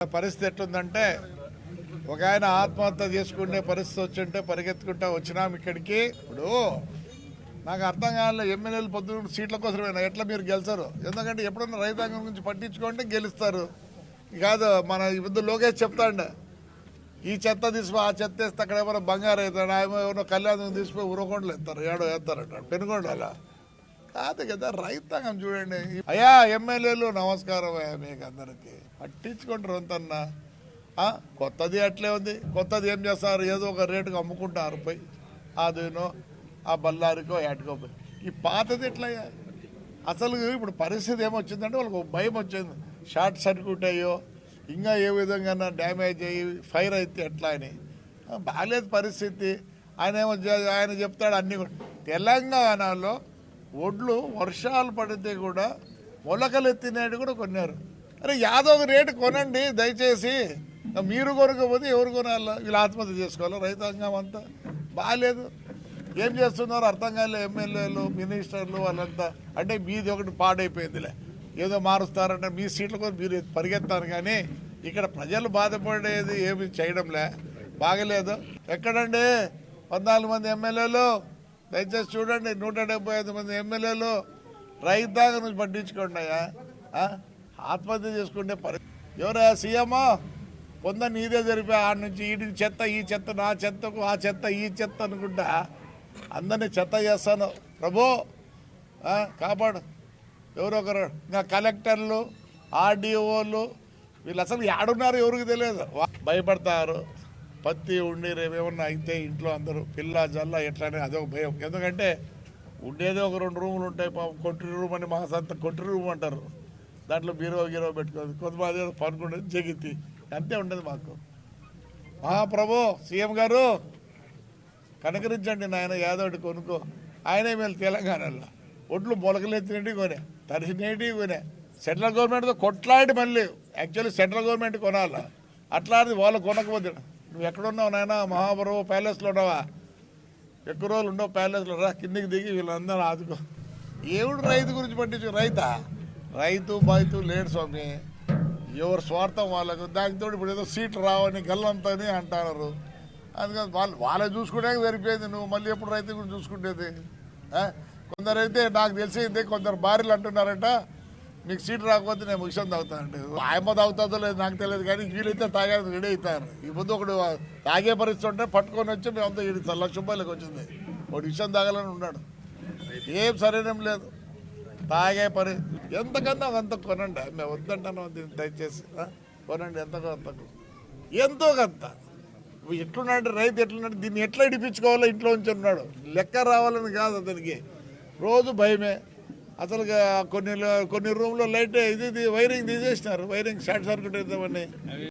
పరిస్థితి ఎట్లుందంటే ఒక ఆయన ఆత్మహత్య చేసుకునే పరిస్థితి వచ్చింటే పరిగెత్తుకుంటా వచ్చినాం ఇక్కడికి. ఇప్పుడు నాకు అర్థం కాలే ఎమ్మెల్యేలు పొద్దున్న సీట్ల కోసమైనా? ఎట్లా మీరు గెలిచారు? ఎందుకంటే ఎప్పుడన్నా రైతాంగం గురించి పట్టించుకుంటే గెలుస్తారు. కాదు మన ఇప్పుడు లోకేష్ చెప్తాండ ఈ చెత్త తీసిపో ఆ చెత్త వేస్తే అక్కడ ఎవరో బంగారు అవుతాడు ఆయన ఎవరో కళ్యాణం తీసిపోయి ఉరకొండలు ఎత్తారు ఏడో వేస్తారంటాడు పెనుగొండలా? కాదు కదా రైతాంగం చూడండి. అయ్యా ఎమ్మెల్యేలు నమస్కారం అయ్యా మీకు అందరికి పట్టించుకుంటారు అంతన్నా. కొత్తది అట్లే ఉంది. కొత్తది ఏం చేస్తారు? ఏదో ఒక రేటుకి అమ్ముకుంటారు పోయి. అదేనో ఆ బల్లారికో ఏటకో పోయి. ఈ పాతది ఎట్లయ్యా? అసలు ఇప్పుడు పరిస్థితి ఏమొచ్చిందంటే వాళ్ళకి భయం వచ్చింది. షార్ట్ సర్క్యూట్ అయ్యో ఇంకా ఏ విధంగా డ్యామేజ్ అయ్యి ఫైర్ అయితే ఎట్లా అని. బాగాలేదు పరిస్థితి. ఆయన ఏమో ఆయన చెప్తాడు అన్ని కూడా. తెలంగాణలో ఒడ్లు వర్షాలు పడితే కూడా మొలకలు ఎత్తినాడు కూడా కొన్నారు. అరే యాదో ఒక రేటు కొనండి దయచేసి. మీరు కొనకపోతే ఎవరు కొనాలా? వీళ్ళు ఆత్మహత్య చేసుకోవాలి? రైతాంగం అంతా బాగాలేదు. ఏం చేస్తున్నారు? అర్థం కాలే ఎమ్మెల్యేలు మినిస్టర్లు వాళ్ళంతా. అంటే మీది ఒకటి పాడైపోయిందిలే. ఏదో మారుస్తారంటే మీ సీట్ల కోసం మీరు పరిగెత్తారు కానీ ఇక్కడ ప్రజలు బాధపడేది ఏమి చేయడంలే. బాగలేదు. ఎక్కడండి? పద్నాలుగు మంది ఎమ్మెల్యేలు. దయచేసి చూడండి నూట డెబ్బై ఐదు మంది ఎమ్మెల్యేలు రైతాంగం నుంచి పట్టించుకోండి అయ్యా. ఆత్మహత్య చేసుకుంటే పరి ఎవరయ్యా సీఎమో పొంద నీదే జరిపా ఆడ నుంచి ఈ చెత్త ఈ చెత్త నా చెత్తకు ఆ చెత్త ఈ చెత్త అనుకుంటా అందరినీ చెత్త చేస్తాను. ప్రభు కాపాడు. ఎవరో ఒకరు ఇంకా కలెక్టర్లు ఆర్డీఓలు వీళ్ళు అసలు ఏడున్నారు ఎవరికి తెలియదు. భయపడతారు. పత్తి ఉండి రేపేమన్నా అయితే ఇంట్లో అందరూ పిల్ల జల్ల ఎట్లానే అదొక భయం. ఎందుకంటే ఉండేదే ఒక రెండు రూములు ఉంటాయి పాపం. కొట్టి రూమ్ అని మా సంత కొట్టి రూమ్ అంటారు. దాంట్లో బీరో గీరో పెట్టుకోదు కొంతమంది ఏదో పనుకుంటుంది జగితి అంతే ఉండదు మాకు. మహాప్రభు సీఎం గారు కనకరించండి నాయన యాదవుడి కొనుక్కో. ఆయనే మేము తెలంగాణలో. ఒడ్లు మొలకలెత్తినట్టు కొనే తరిసినవి కొనే. సెంట్రల్ గవర్నమెంట్తో కొట్లాడి మళ్ళీ. యాక్చువల్లీ సెంట్రల్ గవర్నమెంట్ కొనాలి? అట్లాంటిది వాళ్ళు కొనకపోతే నువ్వు ఎక్కడున్నావు నాయన? మహాప్రభు ప్యాలెస్లో ఉన్నావా? ఎక్కువ రోజులు ఉండవు ప్యాలెస్లో. రా కిందికి దిగి వీళ్ళందరూ ఆదుకో. ఏమిడు రైతు గురించి పట్టించు? రైతా? రైతు బాయితు లేడు స్వామి. ఎవరు స్వార్థం వాళ్ళకు. దానితో ఇప్పుడు ఏదో సీట్లు రావని గల్లంతని అంటున్నారు అందుకని వాళ్ళు వాళ్ళే చూసుకునే సరిపోయింది. నువ్వు మళ్ళీ ఎప్పుడు రైతు గురించి చూసుకుంటేది? కొందరైతే నాకు తెలిసింది కొందరు భార్యలు అంటున్నారంట. మీకు సీట్ రాకపోతే నేను విషయం తాగుతానండి ఆయమ్మ తాగుతుందో లేదు నాకు తెలియదు కానీ వీళ్ళైతే తాగేది రెడీ అవుతారు. ఈ ముందు ఒకడు తాగే పరిస్థితి ఉంటే పట్టుకొని వచ్చి మేమంతా ఈ లక్ష రూపాయలకు వచ్చింది. ఒకటి విషయం తాగాలని ఉన్నాడు. ఏం సరైనం లేదు. తాగే పరి ఎంతకన్నా అంత కొనండి. మేము వద్దంటాను దీన్ని దయచేసి కొనండి ఎంతకో అంతకు ఎంతో కొంత? ఎట్లున్నాడు రైతు ఎట్లున్నాడు? దీన్ని ఎట్లా ఇడిపించుకోవాలో ఇంట్లో ఉంచి ఉన్నాడు. లెక్క రావాలని కాదు అతనికి. రోజు భయమే. అసలు కొన్ని కొన్ని రూమ్లో లైట్ ఇది వైరింగ్ తీసేసినారు. వైరింగ్ షార్ట్ సర్క్యూట్ అవుతామని